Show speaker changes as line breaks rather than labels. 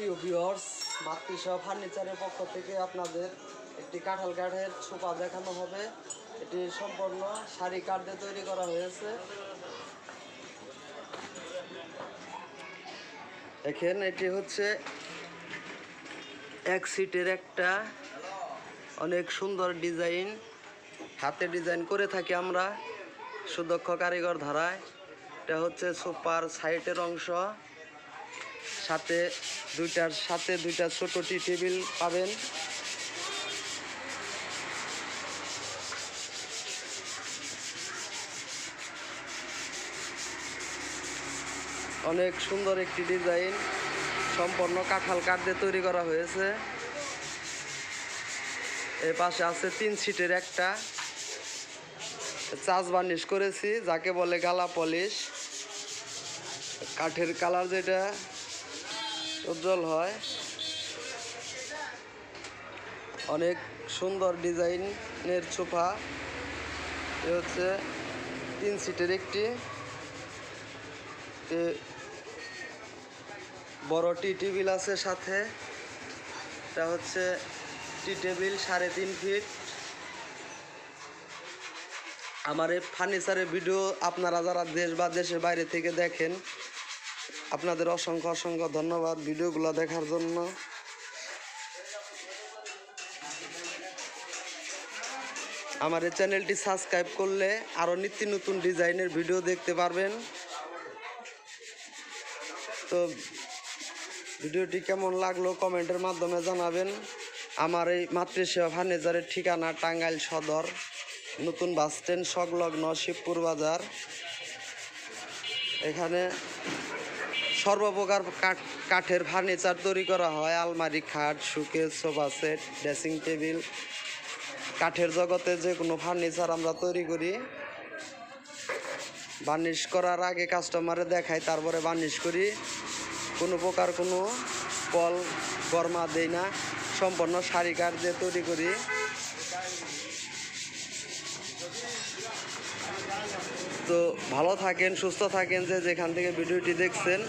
প্রিয় ভিউয়ার্স মাতৃসহ ফার্নিচারের পক্ষ থেকে আপনাদের একটি কাঁঠাল কাঠের ছোপা দেখানো হবে। এটি সম্পূর্ণ শাড়ি কাঠ দিয়ে তৈরি করা হয়েছে। দেখেন, এটি হচ্ছে এক সিটের একটা অনেক সুন্দর ডিজাইন। হাতে ডিজাইন করে থাকি আমরা সুদক্ষ কারিগর ধারায়। এটা হচ্ছে সুপার সাইটের অংশ। সাথে দুইটার সাথে দুইটা ছোট টি টেবিল পাবেন। অনেক সুন্দর একটি ডিজাইন। সম্পূর্ণ কাঁঠাল কাঠ দিয়ে তৈরি করা হয়েছে। এর পাশে আছে তিন সিটের একটা। চাষ বার্নিশ করেছি, যাকে বলে গালা পলিশ। কাঠের কালার যেটা উজ্জ্বল হয়। অনেক সুন্দর ডিজাইনের সোফা এ হচ্ছে তিন সিটের একটি। বড় টি টেবিল আছে সাথে। এটা হচ্ছে টি টেবিল সাড়ে তিন ফিট। আমার এই ফার্নিচারের ভিডিও আপনারা যারা দেশ বা দেশের বাইরে থেকে দেখেন আপনাদের অসংখ্য অসংখ্য ধন্যবাদ ভিডিওগুলো দেখার জন্য। আমার এই চ্যানেলটি সাবস্ক্রাইব করলে আরও নিত্য নতুন ডিজাইনের ভিডিও দেখতে পারবেন। তো ভিডিওটি কেমন লাগল কমেন্টের মাধ্যমে জানাবেন। আমার এই মাতৃসেবা ফার্নিচারের ঠিকানা টাঙ্গাইল সদর, নতুন বাস স্ট্যান্ড সংলগ্ন শিবপুর বাজার। এখানে সর্বপ্রকার কাঠ, কাঠের ফার্নিচার তৈরি করা হয়। আলমারি, খাট showcase sofa set, dressing table. কাঠের জগতে যে কোনো ফার্নিচার আমরা তৈরি করি। বার্নিশ করার আগে কাস্টমারে দেখাই, তারপরে বার্নিশ করি। কোনো প্রকার কোনো কল, গরমা দেই না। সম্পূর্ণ শাড়ি কাঠ দিয়ে তৈরি করি। তো ভালো থাকেন সুস্থ থাকেন যে যেখান থেকে ভিডিওটি দেখছেন।